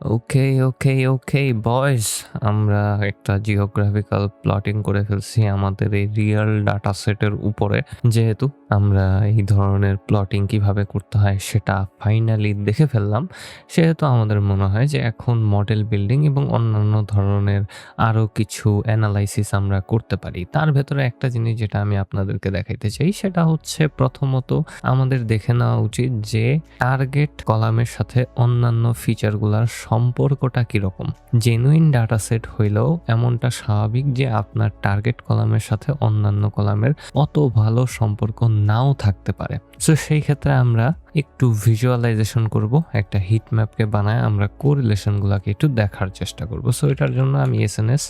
ওকে, ওকে, ওকে boys আমরা একটা geographical plotting করে ফেলছি আমাদের এই রিয়াল ডাটা সেটের উপরে। যেহেতু আমরা এই ধরনের প্লটিং কীভাবে করতে হয় সেটা ফাইনালি দেখে ফেললাম। সেহেতু আমাদের মনে হয় যে এখন মডেল বিল্ডিং এবং অন্যান্য ধরনের আরও কিছু অ্যানালাইসিস আমরা করতে পারি। তার ভেতরে একটা জিনিস যেটা আমি আপনাদেরকে দেখাইতে চাই সেটা হচ্ছে প্রথমত আমাদের দেখে নেওয়া উচিত যে টার্গেট কলামের সাথে অন্যান্য ফিচারগুলার সম্পর্কটা কীরকম জেনুইন ডাটা সেট হইলেও এমনটা স্বাভাবিক যে আপনার টার্গেট কলামের সাথে অন্যান্য কলামের অত ভালো সম্পর্ক নাও থাকতে পারে। সো সেই ক্ষেত্রে আমরা একটু ভিজুয়ালাইজেশন করব। একটা হিট ম্যাপকে বানায় আমরা কোরিলেশনগুলাকে একটু দেখার চেষ্টা করব। সো এটার জন্য আমি S N S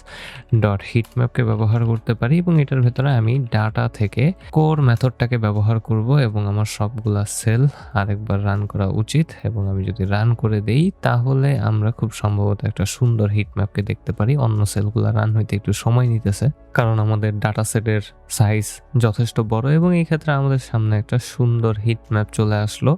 dot heat ম্যাপকে ব্যবহার করতে পারি এবং এটার ভেতরে আমি ডাটা থেকে কোর মেথডটাকে ব্যবহার করব এবং আমার সবগুলা সেল আরেকবার রান করা উচিত এবং আমি যদি রান করে দেই, তাহলে আমরা খুব সম্ভবত একটা সুন্দর হিট ম্যাপকে দেখতে পারি অন্য সেলগুলো রান হইতে একটু সময় নিতেছে, কারণ আমাদের ডাটা সেটের সাইজ যথেষ্ট বড় এবং এই ক্ষেত্রে আমাদের সামনে একটা সুন্দর হিট ম্যাপ চলে আসলো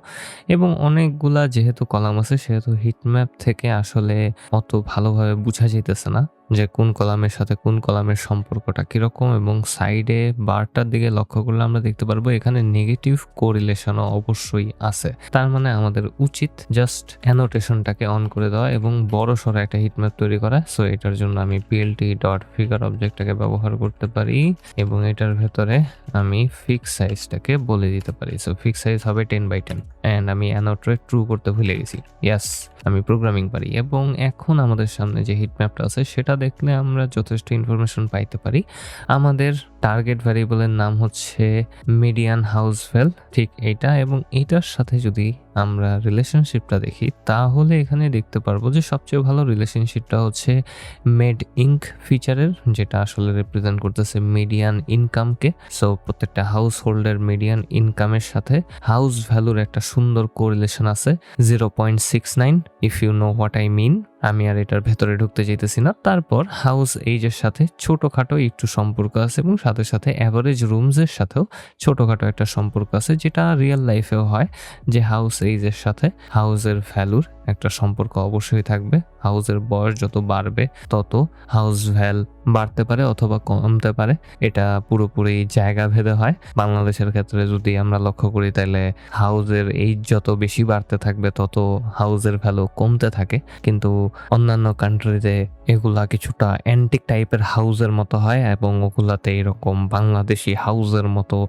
এবং অনেকগুলা যেহেতু কলাম আছে সেহেতু হিটম্যাপ থেকে আসলে অত ভালোভাবে বোঝা যেতেছে না। যে কোন কলামের সাথে কোন কলামের সম্পর্কটা কীরকম এবং সাইডে বারটার দিকে লক্ষ্য করলে আমরা দেখতে পারব এখানে নেগেটিভ কোরিলেশনও অবশ্যই আছে। তার মানে আমাদের উচিত জাস্ট অ্যানোটেশনটাকে অন করে দেওয়া এবং বড় সড়ো একটা হিটম্যাপ তৈরি করা। সো এটার জন্য আমি পিএলটি ডট ফিগার অবজেক্টটাকে ব্যবহার করতে পারি এবং এটার ভেতরে আমি ফিক্স সাইজটাকে বলে দিতে পারি। সো ফিক্স সাইজ হবে টেন বাই টেন অ্যান্ড আমি অ্যানোট্রে ট্রু করতে ভুলে গেছি। ইয়াস আমি প্রোগ্রামিং পারি এবং এখন আমাদের সামনে যে হিটম্যাপটা আছে, সেটা দেখলে আমরা যথেষ্ট ইনফরমেশন পাইতে পারি। আমাদের টার্গেট ভ্যারিয়েবলের নাম হচ্ছে মিডিয়ান হাউস ভ্যাল ঠিক এইটা এবং এটার সাথে যদি আমরা রিলেশনশিপটা দেখি, তাহলে এখানে দেখতে পারব যে সবচেয়ে ভালো রিলেশনশিপটা হচ্ছে মেড ইঙ্ক ফিচারের যেটা আসলে রিপ্রেজেন্ট করতেছে মিডিয়ান ইনকামকে সো প্রত্যেকটা হাউস হোল্ডের মিডিয়ান ইনকামের সাথে হাউস ভ্যালুর একটা সুন্দর কোরিলেশন আছে zero point six nine if you know what I mean আমি আর এটার ভেতরে ঢুকতে চাইতেছি না। তারপর হাউস এইজের সাথে ছোটোখাটো একটু সম্পর্ক আছে এবং সাথে সাথে অ্যাভারেজ রুমসের সাথেও ছোটোখাটো একটা সম্পর্ক আছে, যেটা রিয়েল লাইফেও হয়, যে হাউস এইজের সাথে হাউসের ভ্যালুর একটা সম্পর্ক অবশ্যই থাকবে। হাউসের বয়স যত বাড়বে, তত হাউস ভ্যাল বাড়তে পারে অথবা কমতে পারে। এটা পুরোপুরি জায়গা ভেদে হয়। বাংলাদেশের ক্ষেত্রে যদি আমরা লক্ষ্য করি, তাহলে হাউসের এইজ যত বেশি বাড়তে থাকবে, তত হাউসের ভ্যালু কমতে থাকে। কিন্তু অন্যান্য কান্ট্রিতে এগুলা কিছুটা অ্যান্টিক টাইপের হাউসের মতো হয় এবং ওগুলাতে এরকম বাংলাদেশি হাউসের মতো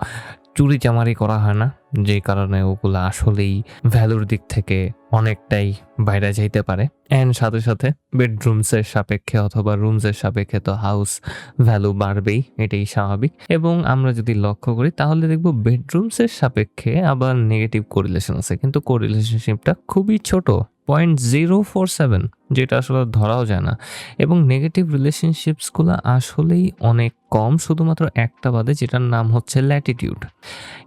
চুরি চামারি করা হয় না, যে কারণে ওগুলো আসলেই ভ্যালুর দিক থেকে অনেকটাই বাইরে যাইতে পারে। অ্যান্ড সাথে সাথে বেডরুমসের সাপেক্ষে অথবা রুমসের সাপেক্ষে তো হাউস ভ্যালু বাড়বেই, এটাই স্বাভাবিক। এবং আমরা যদি লক্ষ্য করি, তাহলে দেখব বেডরুমসের সাপেক্ষে আবার নেগেটিভ কোরিলেশন আছে। কিন্তু কোরিলেশনশিপটা খুবই ছোট পয়েন্ট জিরো ফোর সেভেন যেটা আসলে ধরাও যায় না। এবং নেগেটিভ রিলেশনশিপসগুলো আসলেই অনেক কম, শুধুমাত্র একটা বাদে, যেটার নাম হচ্ছে ল্যাটিটিউড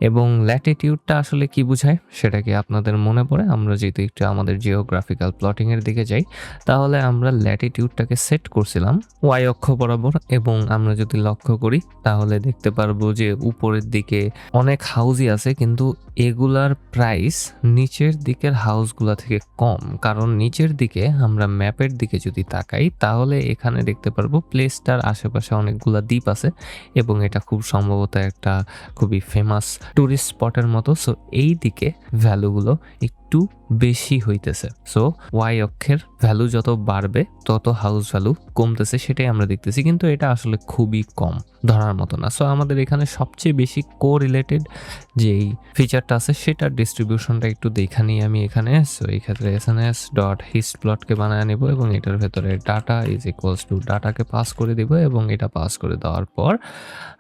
এবং ল্যাটিটিউডটা আসলে কি বোঝায়? সেটা কি আপনাদের মনে পড়ে? আমরা যেহেতু একটু আমাদের জিওগ্রাফিক্যাল প্লটিংয়ের দিকে যাই, তাহলে আমরা ল্যাটিটিউডটাকে সেট করছিলাম ওয়াই অক্ষ বরাবর। এবং আমরা যদি লক্ষ্য করি, তাহলে দেখতে পারব যে উপরের দিকে অনেক হাউসই আছে, কিন্তু এগুলার প্রাইস নিচের দিকের হাউসগুলা থেকে কম। কারণ নিচের দিকে আমরা ম্যাপের দিকে যদি তাকাই, তাহলে এখানে দেখতে পারব প্লেসটার আশেপাশে অনেকগুলা দ্বীপ আছে এবং এটা খুব সম্ভবত একটা খুবই ফেমাস টুরিস্ট স্পটের মতো। সো এই দিকে ভ্যালুগুলো একটু বেশি হইতেছে। সো ওয়াই অক্ষের ভ্যালু যত বাড়বে, তত হাউস ভ্যালু কমতেছে, সেটাই আমরা দেখতেছি। কিন্তু এটা আসলে খুবই কম ধরার মতো না। সো আমাদের এখানে সবচেয়ে বেশি কো রিলেটেড যেই ফিচারটা আছে, সেটার ডিস্ট্রিবিউশনটা একটু দেখা নিই আমি এখানে। সো এই ক্ষেত্রে S N S dot hist প্লটকে বানায় নেব এবং এটার ভেতরে ডাটা ইজ ইকুয়ালস টু ডাটাকে পাস করে দিব এবং এটা পাস করে দেওয়ার পর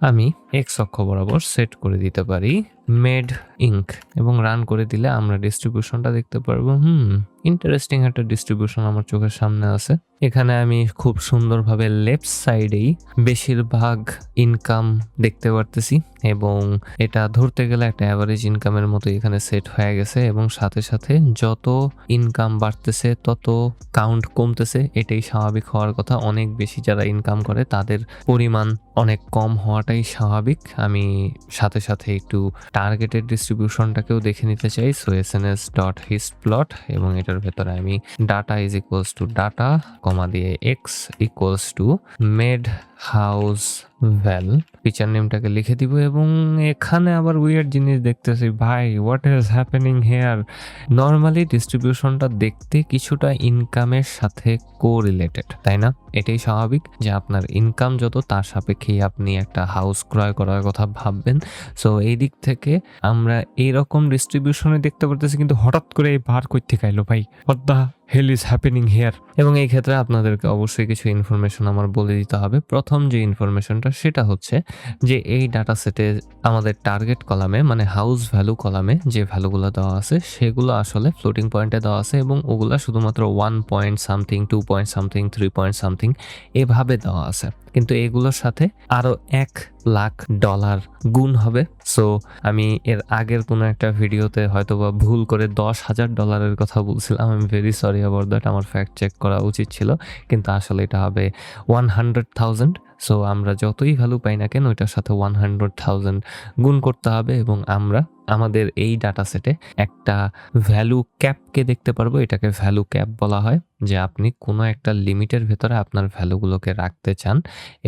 আমি এক্স অক্ষ বরাবর সেট করে দিতে পারি। মেড ইঙ্ক এবং রান করে দিলে আমরা ডিস্ট্রিবিউশনটা দেখতে পারব। হুম। ইন্টারেস্টিং একটা ডিস্ট্রিবিউশন আমার চোখের সামনে আছে। এখানে আমি খুব সুন্দরভাবে লেফট সাইডেই বেশিরভাগ ইনকাম দেখতে পারতেছি এবং এটা ধরতে গেলে একটা অ্যাভারেজ ইনকামের মতো এখানে সেট হয়ে গেছে এবং সাথে সাথে যত ইনকাম বাড়তেছে, তত কাউন্ট কমতেছে, এটাই স্বাভাবিক হওয়ার কথা। অনেক বেশি যারা ইনকাম করে, তাদের পরিমাণ অনেক কম হওয়াটাই স্বাভাবিক। আমি সাথে সাথে একটু টার্গেটেড ডিস্ট্রিবিউশনটাকেও দেখে নিতে চাই। So S N S dot hist plot এবং এটা এটার ভেতরে আমি data is equals to data comma দিয়ে x equals to med house val. Feature নেমটাকে লিখে দিব এবং এখানে আবার উইয়ার জিনিস দেখতেছি। ভাই what is happening here normally ডিস্ট্রিবিউশনটা দেখতে কিছুটা ইনকামের সাথে কো রিলেটেড তাই না? এটাই স্বাভাবিক যে আপনার ইনকাম যত, তার সাপেক্ষেই আপনি একটা হাউস ক্রয় করার কথা ভাববেন। সো এই দিক থেকে আমরা এইরকম ডিস্ট্রিবিউশনে দেখতে পারতেছি, কিন্তু হঠাৎ করে এই বার থেকে আইলো ভাই? The hell is happening here এবং এই ক্ষেত্রে আপনাদেরকে অবশ্যই কিছু ইনফরমেশন আমার বলে দিতে হবে। প্রথম যে ইনফরমেশনটা সেটা হচ্ছে যে এই ডাটা সেটে আমাদের টার্গেট কলামে মানে হাউস ভ্যালু কলামে যে ভ্যালুগুলো দেওয়া আছে, সেগুলো আসলে ফ্লোটিং পয়েন্টে দেওয়া আছে এবং ওগুলা শুধুমাত্র one point something two point something three point something এভাবে দেওয়া আছে। কিন্তু এগুলোর সাথে আরও এক লাখ ডলার গুণ হবে। সো আমি এর আগের কোনো একটা ভিডিওতে হয়তো বা ভুল করে দশ হাজার ডলারের কথা বলছিলাম। আমি ভেরি সরি অ্যাবাউট দ্যাট আমার ফ্যাক্ট চেক করা উচিত ছিল। কিন্তু আসলে এটা হবে ওয়ান হান্ড্রেড থাউজেন্ড সো আমরা যতই ভ্যালু পাই না কেন ওইটার সাথে ওয়ান হান্ড্রেড থাউজেন্ড গুণ করতে হবে এবং আমরা আমাদের এই ডাটা সেটে একটা ভ্যালু ক্যাপকে দেখতে পারব। এটাকে ভ্যালু ক্যাপ বলা হয়, যে আপনি কোনো একটা লিমিটের ভেতরে আপনার ভ্যালুগুলোকে রাখতে চান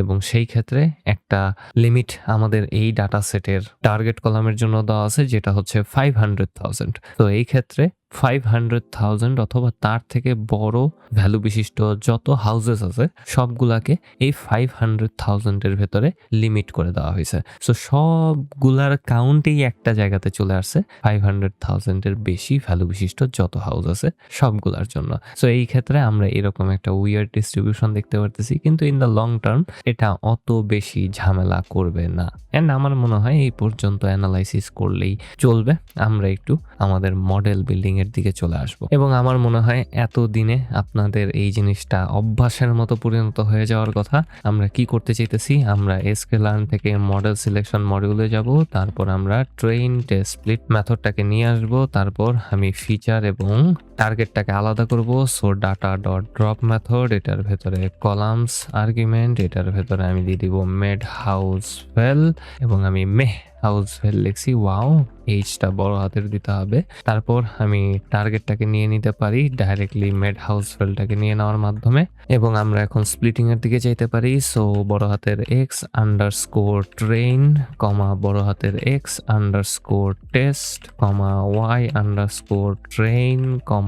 এবং সেই ক্ষেত্রে একটা লিমিট আমাদের এই ডাটা সেটের টার্গেট কলামের জন্য দেওয়া আছে, যেটা হচ্ছে ফাইভ হান্ড্রেড থাউজেন্ড তো এই ক্ষেত্রে ফাইভ হান্ড্রেড থাউজেন্ড অথবা তার থেকে বড় ভ্যালু বিশিষ্ট যত হাউজেস আছে, সবগুলাকে এই ফাইভ হান্ড্রেড থাউজেন্ডের ভেতরে লিমিট করে দেওয়া হয়েছে। সো সবগুলার কাউন্টেই একটা জায়গাতে চলে আসছে ফাইভ হান্ড্রেড থাউজেন্ডের বেশি ভ্যালু বিশিষ্ট যত হাউস আছে, সবগুলার জন্য। সো এই ক্ষেত্রে আমরা এরকম একটা উইয়ার ডিস্ট্রিবিউশন দেখতে পারতেছি, কিন্তু ইন দ্য লং টার্ম এটা অত বেশি ঝামেলা করবে না। অ্যান্ড আমার মনে হয় এই পর্যন্ত অ্যানালাইসিস করলেই চলবে। আমরা একটু আমাদের মডেল বিল্ডিং এর দিকে চলে আসব। এবং আমার মনে হয় এত দিনে আপনাদের এই জিনিসটা অভ্যাসের মতো পরিণত হয়ে যাওয়ার কথা। আমরা কি করতে চাইতেছি? আমরা এসকে লার্ন থেকে মডেল সিলেকশন মডিউলে যাব। তারপর আমরা ট্রেন টেস্ট স্প্লিট মেথডটাকে নিয়ে আসব। তারপর আমি ফিচার এবং টার্গেটটাকে আলাদা করব। So data dot drop method এটার ভেতরে কলামস আর্গুমেন্ট এটার ভেতরে আমি দিয়ে দিব মেড হাউস ওয়েল এবং আমি মেহ হাউস ভেল লিখছি। ওয়াও এইচটা বড় হাতের দিতে হবে। তারপর আমি টার্গেটটাকে নিয়ে নিতে পারি ডাইরেক্টলি মেড হাউস ভেলটাকে নিয়ে নেওয়ার মাধ্যমে। এবং আমরা এখন স্প্লিটিং এর দিকে যেতে পারি। সো বড় হাতের x underscore train comma বড় হাতের x underscore test comma y underscore train comma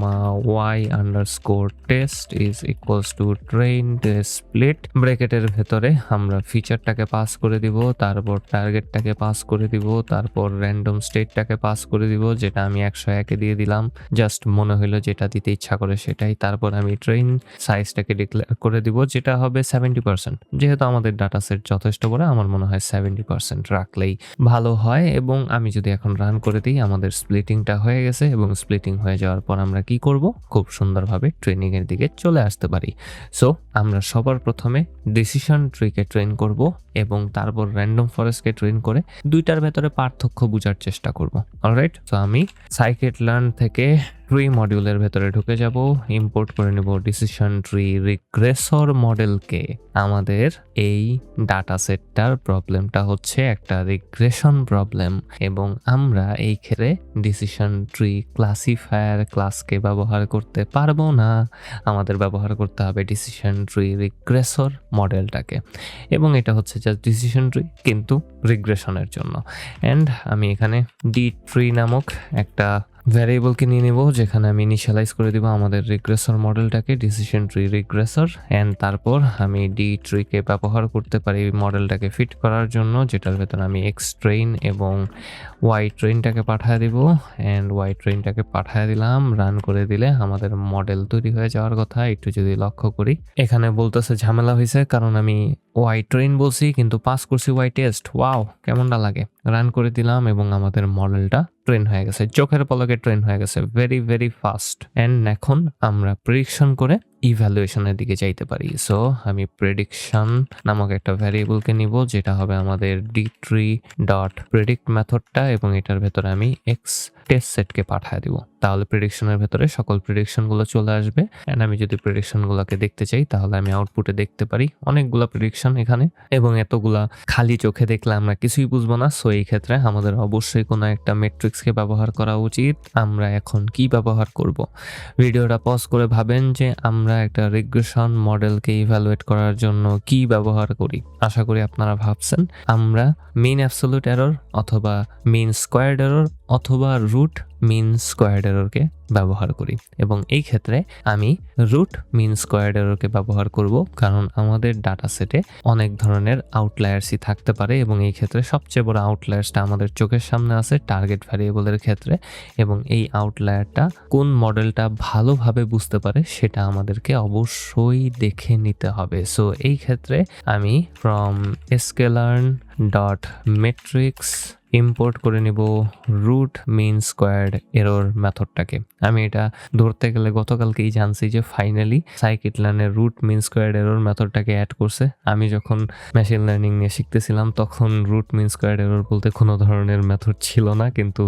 underscore test is equals to train test split ব্রেকেটের ভেতরে আমরা ফিচারটাকে পাস করে দিব, তারপর টার্গেটটাকে পাস করে দিব, তারপর র্যান্ডম স্টেটটাকে পাস করে দিব, যেটা আমি একশো একে দিয়ে দিলাম। জাস্ট মনে হইল যেটা দিতে ইচ্ছা করে সেটাই। তারপর আমি ট্রেন সাইজটাকে ডিক্লেয়ার করে দিব, যেটা হবে সেভেন্টি পার্সেন্ট যেহেতু আমাদের ডাটা সেট যথেষ্ট বড়, আমার মনে হয় সেভেন্টি পার্সেন্ট রাখলেই ভালো হয়। এবং আমি যদি এখন রান করে দিই, আমাদের স্প্লিটিংটা হয়ে গেছে এবং স্প্লিটিং হয়ে যাওয়ার পর আমরা কি করব? খুব সুন্দরভাবে ট্রেনিংয়ের দিকে চলে আসতে পারি। সো আমরা সবার প্রথমে ডিসিশন ট্রিকে ট্রেন করব এবং তারপর র্যান্ডম ফরেস্টকে ট্রেন করে দুইটার ভেতরে পার্থক্য বোঝার চেষ্টা করব। অলরাইট তো আমি সাইকেট লার্ন থেকে ট্রি মডিউলের ভেতরে ঢুকে যাব। ইম্পোর্ট করে নেব ডিসিশন ট্রি রিগ্রেসর মডেলকে আমাদের এই ডাটা সেটটার প্রবলেমটা হচ্ছে একটা রিগ্রেশন প্রবলেম এবং আমরা এই ক্ষেত্রে ডিসিশন ট্রি ক্লাসিফায়ার ক্লাসকে ব্যবহার করতে পারব না। আমাদের ব্যবহার করতে হবে ডিসিশন ট্রি রিগ্রেসর মডেলটাকে এবং এটা হচ্ছে জাস্ট ডিসিশন ট্রি কিন্তু রিগ্রেশনের জন্য। অ্যান্ড আমি এখানে ডি ট্রি নামক একটা ভ্যারিয়েবলকে নিয়ে নেব, যেখানে আমি ইনিশিয়ালাইজ করে দিব আমাদের রিগ্রেসর মডেলটাকে ডিসিশন ট্রি রিগ্রেসর অ্যান্ড তারপর আমি ডি ট্রিকে ব্যবহার করতে পারি মডেলটাকে ফিট করার জন্য, যেটার ভেতর আমি এক্স ট্রেন এবং ওয়াই ট্রেনটাকে পাঠিয়ে দিব অ্যান্ড ওয়াই ট্রেনটাকে পাঠিয়ে দিলাম রান করে দিলে আমাদের মডেল তৈরি হয়ে যাওয়ার কথা, একটু যদি লক্ষ্য করি। এখানে বলতেছে ঝামেলা হয়েছে, কারণ আমি ওয়াই ট্রেন বলছি, কিন্তু পাস করছি ওয়াই টেস্ট ওয়াও কেমনটা লাগে? রান করে দিলাম এবং আমাদের মডেলটা ট্রেন হয়ে গেছে। চোখের পলকে ট্রেন হয়ে গেছে। ভেরি ভেরি ফাস্ট অ্যান্ড এখন আমরা প্রেডিকশন করে ইভ্যালুয়েশনের দিকে যাইতে পারি। সো আমি প্রেডিকশন নামক একটা ভ্যারিয়েবলকে নিব, যেটা হবে আমাদের ডি ট্রি ডট প্রেডিক্ট মেথডটা এবং এটার ভেতরে আমি এক্স টেস্ট সেটকে পাঠিয়ে দিব। তাহলে প্রেডিকশনের ভেতরে সকল প্রেডিকশনগুলো চলে আসবে। অ্যান্ড আমি যদি প্রেডিকশনগুলোকে দেখতে চাই, তাহলে আমি আউটপুটে দেখতে পারি অনেকগুলো প্রেডিকশন এখানে। এবং এতগুলা খালি চোখে দেখলে আমরা কিছুই বুঝব না। সো এই ক্ষেত্রে আমাদের অবশ্যই কোনো একটা মেট্রিক্সকে ব্যবহার করা উচিত। আমরা এখন কি ব্যবহার করব? ভিডিওটা পজ করে ভাবেন যে আমরা একটা রিগ্রেশন মডেলকে ইভ্যালুয়েট করার জন্য কি ব্যবহার করি। আশা করি আপনারা ভাবছেন। আমরা মিন অ্যাবসোলুট এরর অথবা মিন স্কোয়ার্ড এরর অথবা রুট মিন স্কোয়ার্ড এররকে ব্যবহার করি। এবং এই ক্ষেত্রে আমি রুট মিন স্কোয়ার্ড এররকে ব্যবহার করব, কারণ আমাদের ডাটা সেটে অনেক ধরনের আউটলায়ার্সই থাকতে পারে এবং এই ক্ষেত্রে সবচেয়ে বড় আউটলায়ার্সটা আমাদের চোখের সামনে আছে টার্গেট ভ্যারিয়েবলের ক্ষেত্রে। এবং এই আউটলায়ারটা কোন মডেলটা ভালোভাবে বুঝতে পারে সেটা আমাদেরকে অবশ্যই দেখে নিতে হবে। সো এই ক্ষেত্রে আমি from sklearn dot metrics import করে নিব রুট মিন স্কোয়ার্ড এরর মেথডটাকে আমি এটা ধরতে গেলে গতকালকেই জানছি যে ফাইনালি সাইকিটলানের রুট মিন স্কোয়ার্ড এরর মেথডটাকে অ্যাড করছে। আমি যখন মেশিন লার্নিং নিয়ে শিখতেছিলাম, তখন রুট মিন স্কোয়ার্ড এরর বলতে কোনো ধরনের মেথড ছিল না, কিন্তু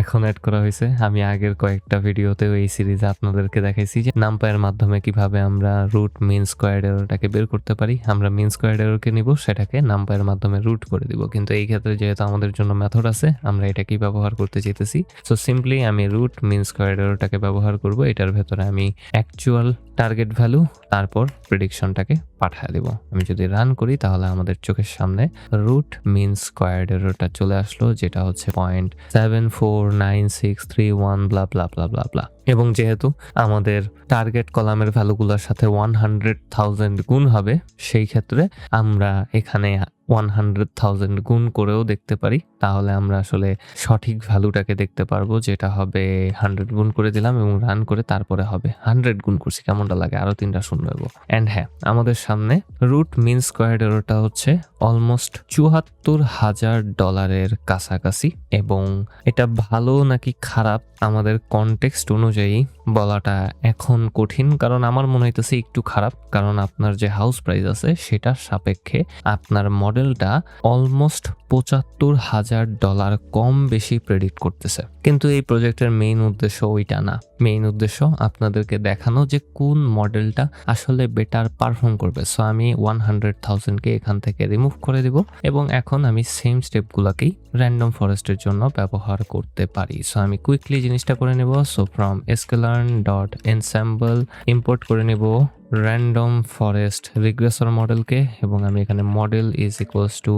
এখন অ্যাড করা হয়েছে। আমি আগের কয়েকটা ভিডিওতেও এই সিরিজে আপনাদেরকে দেখাইছি যে নাম্পায়ের মাধ্যমে কীভাবে আমরা রুট মিন স্কোয়ার্ড এররটাকে বের করতে পারি। আমরা মিন স্কোয়ার্ড এররকে নিব, সেটাকে নাম্পায়ের মাধ্যমে রুট করে দিব। কিন্তু এই ক্ষেত্রে যেহেতু আমাদের জন্য মেথড আছে, আমরা এটাকেই ব্যবহার করতে চাইতেছি। সো সিম্পলি আমি রুট মিন স্কোয়ার এরোটাকে ব্যবহার করব, এটার ভেতরে আমি অ্যাকচুয়াল টার্গেট ভ্যালু তারপর প্রেডিকশনটাকে পাঠিয়ে দেব। আমি যদি রান করি, তাহলে আমাদের চোখের সামনে রুট মিন স্কোয়ার এরোটা চলে আসলো, যেটা হচ্ছে point seven four nine six three one blah blah blah blah blah এবং যেহেতু আমাদের টার্গেট কলামের ভ্যালুগুলোর সাথে ওয়ান হান্ড্রেড থাউজেন্ড গুণ হবে, সেই ক্ষেত্রে আমরা এখানে ওয়ান হান্ড্রেড থাউজেন্ড গুণ করেও দেখতে পারি। তাহলে আমরা আসলে সঠিক ভ্যালুটাকে দেখতে পারব, যেটা হবে হান্ড্রেড গুণ করে দিলাম এবং রান করে তারপরে হবে হান্ড্রেড গুণ করছি। কেমনটা লাগে? আরও তিনটা শূন্য এবং অ্যান্ড হ্যাঁ আমাদের সামনে রুট মিন স্কোয়ার এরোটা হচ্ছে অলমোস্ট চুয়াত্তর হাজার ডলারের কাছাকাছি এবং এটা ভালো নাকি খারাপ আমাদের কনটেক্সট অনুযায়ী বলাটা এখন কঠিন, কারণ আমার মনে হইতেছে একটু খারাপ, কারণ আপনার যে হাউস প্রাইস আছে সেটার সাপেক্ষে আপনার মডেলটা অলমোস্ট পঁচাত্তর হাজার ডলার কম বেশি প্রেডিক্ট করতেছে। কিন্তু এই প্রজেক্টের মেইন উদ্দেশ্য ওইটা না। মেইন উদ্দেশ্য আপনাদেরকে দেখানো যে কোন মডেলটা আসলে বেটার পারফর্ম করবে। সো আমি ওয়ান হান্ড্রেড থাউজেন্ডকে এখান থেকে রিমুভ করে দেব এবং এখন আমি সেম স্টেপগুলোকেই র্যান্ডম ফরেস্টের জন্য ব্যবহার করতে পারি। সো আমি কুইকলি জিনিসটা করে নেব। So from sklearn dot ensemble import করে নেব। র্যান্ডম ফরেস্ট রিগ্রেসর মডেলকে এবং আমি এখানে model is equals to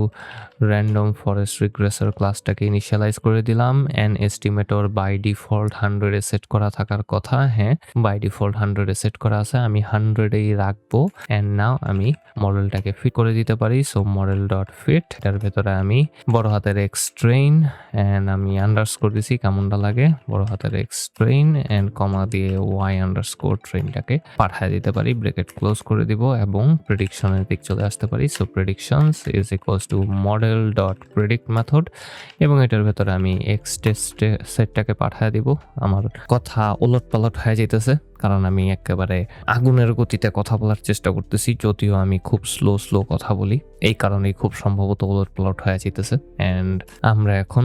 random forest regressor ক্লাসটাকে initialize করে দিলাম। অ্যান্ড এস্টিমেটর বাই ডিফল্ট হান্ড্রেডে সেট করা থাকার কথা হ্যাঁ বাই ডিফল্ট হান্ড্রেডে সেট করা আছে, আমি হান্ড্রেডেই রাখব। অ্যান্ড নাও আমি মডেলটাকে ফিট করে দিতে পারি সো মডেল ডট ফিট এটার ভেতরে আমি বড় হাতের এক্স ট্রেন অ্যান্ড আমি আন্ডারস্কোর দিছি, কেমনটা লাগে? বড় হাতের এক্স ট্রেন অ্যান্ড কমা দিয়ে ওয়াই আন্ডারস্কোর ট্রেনটাকে পাঠিয়ে দিতে পারি। ব্রেকেট ক্লোজ করে দিব এবং প্রেডিকশনের দিক চলে আসতে পারি। So predictions is equals to model dot predict method এবং এটার ভেতরে আমি এক্স টেস্ট সেটটাকে পাঠিয়ে দিব। আমার কথা ওলট পালট হয়ে যেতেছে কারণ আমি একেবারে আগুনের গতিতে কথা বলার চেষ্টা করতেছি, যদিও আমি খুব স্লো স্লো কথা বলি। এই কারণেই খুব সম্ভবত ওলট প্লট হয়ে যেতেছে অ্যান্ড আমরা এখন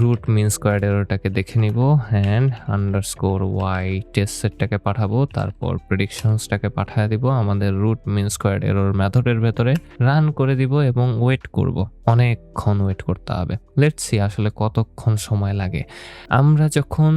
রুট মিন স্কোয়ার এরোটাকে দেখে নিব and underscore Y test সেটটাকে পাঠাবো, তারপর প্রেডিকশনসটাকে পাঠিয়ে দিব আমাদের রুট মিন স্কোয়ার এরোর মেথডের ভেতরে রান করে দিব এবং ওয়েট করব। অনেকক্ষণ ওয়েট করতে হবে। লেটস সি আসলে কতক্ষণ সময় লাগে। আমরা যখন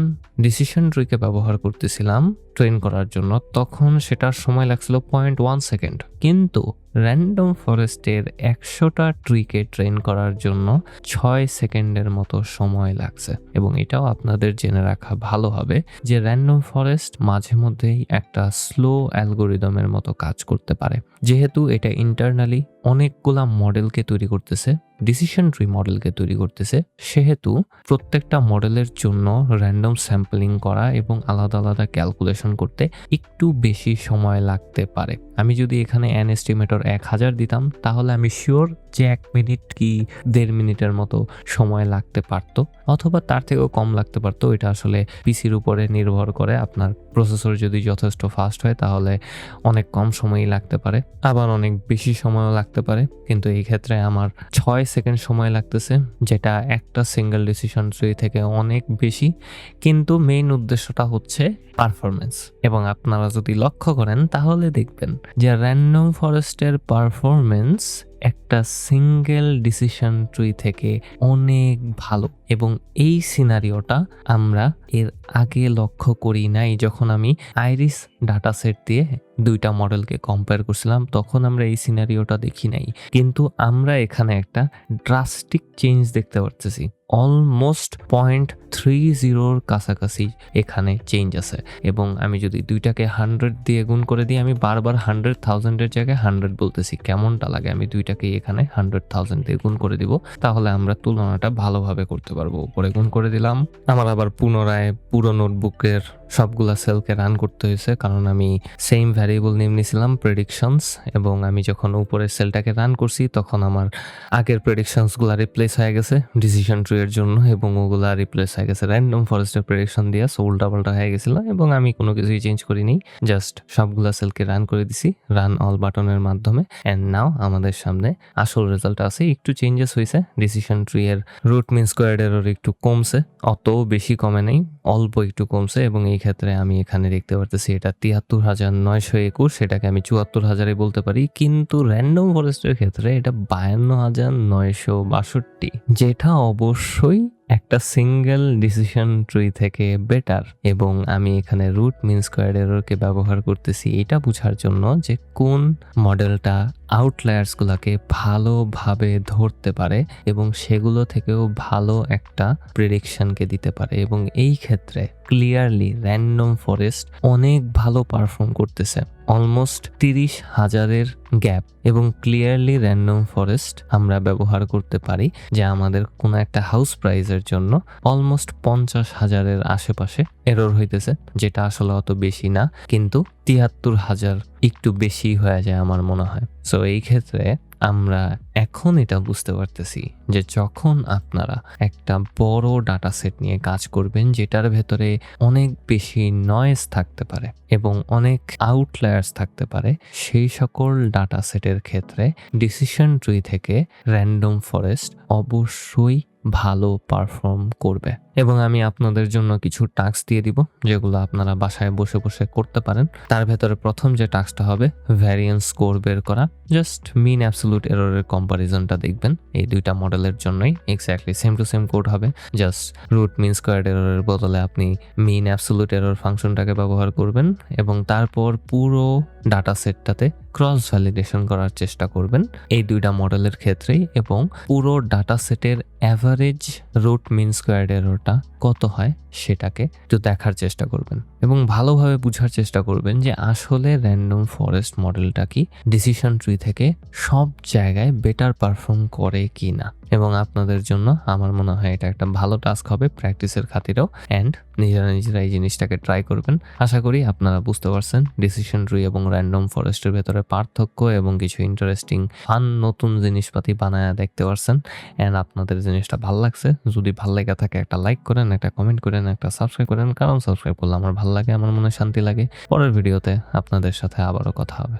ডিসিশন ট্রিকে ব্যবহার করতেছিলাম ট্রেন করার জন্য তখন সেটার সময় লাগছিল পয়েন্ট ওয়ান সেকেন্ড কিন্তু র্যান্ডম ফরেস্টের একশোটা ট্রিকে ট্রেন করার জন্য ছয় সেকেন্ডের মতো সময় লাগছে। এবং এটাও আপনাদের জেনে রাখা ভালো হবে যে র্যান্ডম ফরেস্ট মাঝে মধ্যেই একটা স্লো অ্যালগোরিদমের মতো কাজ করতে পারে। যেহেতু এটা ইন্টারনালি অনেকগুলা মডেলকে তৈরি করতেছে ডিসিশন ট্রি মডেলকে তৈরি করতেছে, সেহেতু প্রত্যেকটা মডেলের জন্য র্যান্ডম স্যাম্পলিং করা এবং আলাদা আলাদা ক্যালকুলেশন করতে একটু বেশি সময় লাগতে পারে। আমি যদি এখানে অ্যান এস্টিমেটর এক হাজার দিতাম, তাহলে আমি শিওর যে এক মিনিট কি দেড় মিনিটের মতো সময় লাগতে পারতো, অথবা তার থেকেও কম লাগতে পারতো। এটা আসলে পিসির উপরে নির্ভর করে, আপনার প্রসেসর যদি যথেষ্ট ফাস্ট হয়, তাহলে অনেক কম সময়ই লাগতে পারে। আবার অনেক বেশি সময়ও লাগতে পারে, কিন্তু এই ক্ষেত্রে আমার ছয় সেকেন্ড সময় লাগতেছে, যেটা একটা সিঙ্গেল ডিসিশন ট্রি থেকে অনেক বেশি। কিন্তু মেইন উদ্দেশ্যটা হচ্ছে পারফরমেন্স এবং আপনারা যদি লক্ষ্য করেন, তাহলে দেখবেন যে র্যান্ডম ফরেস্টের পারফরমেন্স একটা সিঙ্গেল ডিসিশন ট্রি থেকে অনেক ভালো। এবং এই সিনারিওটা আমরা এর আগে লক্ষ্য করি নাই। যখন আমি আইরিস ডাটা সেট দিয়ে দুইটা মডেলকে কম্পেয়ার করছিলাম, তখন আমরা এই সিনারিওটা দেখি নাই। কিন্তু আমরা এখানে একটা ড্রাস্টিক চেঞ্জ দেখতে পারতেছি। অলমোস্ট পয়েন্ট থ্রি জিরোর কাছাকাছি এখানে চেঞ্জ আছে। এবং আমি যদি দুইটাকে হান্ড্রেড দিয়ে গুণ করে দিই, আমি বারবার হান্ড্রেড থাউজেন্ডের জায়গায় হান্ড্রেড বলতেছি। কেমনটা লাগে? আমি দুইটাকে এখানে হান্ড্রেড থাউজেন্ড দিয়ে গুণ করে দিব, তাহলে আমরা তুলনাটা ভালোভাবে করতে পারব। উপরে গুণ করে দিলাম। আমার আবার পুনরায় পুরো নোটবুকের সবগুলা সেলকে রান করতে হয়েছে, কারণ আমি সেম ভ্যারিয়েবল নেম নিয়েছিলাম প্রেডিকশনস এবং আমি যখন উপরের সেলটাকে রান করছি, তখন আমার আগের প্রেডিকশনসগুলো রিপ্লেস হয়ে গেছে ডিসিশন ট্রি এর জন্য, এবং ওগুলা রিপ্লেস হয়ে গেছে র্যান্ডম ফরেস্টের প্রেডিকশন দিয়ে সো উল্টা পাল্টা হয়ে গেছিল, এবং আমি কোনো কিছুই চেঞ্জ করিনি জাস্ট সবগুলা সেলকে রান করে দিছি রান অল বাটনের মাধ্যমে অ্যান্ড নাও আমাদের সামনে আসল রেজাল্ট আছে, একটু চেঞ্জেস হয়েছে ডিসিশন ট্রি এর রুট মিন স্কোয়ার এরর একটু কমছে অত বেশি কমে নেই, অল্প একটু কমছে, এবং এই ক্ষেত্রে আমি এখানে দেখতে পারতেছি এটা তিয়াত্তর হাজার নয়শো একুশ, সেটাকে আমি চুয়াত্তর হাজারে বলতে পারি। কিন্তু র্যান্ডম ফরেস্টের ক্ষেত্রে এটা বায়ান্ন হাজার নয়শো বাষট্টি, যেটা অবশ্যই একটা সিঙ্গেল ডিসিশন ট্রি থেকে বেটার এবং আমি এখানে রুট মিন স্কোয়ার ব্যবহার করতেছি এটা বোঝার জন্য যে কোন মডেলটা আউটলায়ার্সগুলোকে ভালোভাবে ধরতে পারে এবং সেগুলো থেকেও ভালো একটা প্রেডিকশনকে দিতে পারে এবং এই ক্ষেত্রে ক্লিয়ারলি র্যান্ডম ফরেস্ট অনেক ভালো পারফর্ম করতেছে। অলমোস্ট তিরিশ হাজারের গ্যাপ এবং ক্লিয়ারলি র্যান্ডম ফরেস্ট আমরা ব্যবহার করতে পারি, যা আমাদের কোনো একটা হাউস প্রাইজের জন্য অলমোস্ট পঞ্চাশ হাজারের আশেপাশে এরর হইতেছে, যেটা আসলে অত বেশি না, কিন্তু তিয়াত্তর হাজার একটু বেশি হয়ে যায় আমার মনে হয়। সো এই ক্ষেত্রে আমরা এখন এটা বুঝতে পারতেছি যে যখন আপনারা একটা বড় ডাটা সেট নিয়ে কাজ করবেন, যেটার ভেতরে অনেক বেশি নয়েজ থাকতে পারে এবং অনেক আউটলায়ার্স থাকতে পারে, সেই সকল ডাটা সেটের ক্ষেত্রে ডিসিশন ট্রি থেকে র্যান্ডম ফরেস্ট অবশ্যই ভালো পারফর্ম করবে। এবং আমি আপনাদের জন্য কিছু টাস্ক দিয়ে দিব, যেগুলো আপনারা বাসায় বসে বসে করতে পারেন। তার ভেতরে প্রথম যে টাস্কটা হবে ভ্যারিয়েন্স স্কোর বের করা। জাস্ট মিন অ্যাবসোলুট এররের কম্পারিজনটা দেখবেন। এই দুইটা মডেলের জন্যই exactly same to same code হবে। জাস্ট রুট মিন স্কোয়ার এররের বদলে আপনি মিন অ্যাবসোলুট এরর ফাংশনটাকে ব্যবহার করবেন এবং তারপর পুরো ডাটা সেটটাতে ক্রস ভ্যালিডেশন করার চেষ্টা করবেন এই দুইটা মডেলের ক্ষেত্রেই এবং পুরো ডাটা সেটের অ্যাভারেজ রুট মিন স্কোয়ার এররটা কত হয়? সেটাকে একটু দেখার চেষ্টা করবেন এবং ভালোভাবে বুঝার চেষ্টা করবেন যে আসলে র্যান্ডম ফরেস্ট মডেলটা কি ডিসিশন ট্রি থেকে সব জায়গায় বেটার পারফর্ম করে কি না এবং আপনাদের জন্য আমার মনে হয় এটা একটা ভালো টাস্ক হবে প্র্যাকটিসের খাতিরেও অ্যান্ড নিজেরা নিজেরা এই জিনিসটাকে ট্রাই করবেন। আশা করি আপনারা বুঝতে পারছেন ডিসিশন ট্রি এবং র্যান্ডম ফরেস্টের ভেতরে পার্থক্য এবং কিছু ইন্টারেস্টিং ফান নতুন জিনিসপাতি বানায় দেখতে পারছেন। অ্যান্ড আপনাদের জিনিসটা ভালো লাগছে, যদি ভালো লেগে থাকে একটা লাইক করেন, একটা কমেন্ট করেন একটা সাবস্ক্রাইব করেন কারণ সাবস্ক্রাইব করলে আমার ভালো লাগে, আমার মনে শান্তি লাগে। পরের ভিডিওতে আপনাদের সাথে আবারও কথা হবে।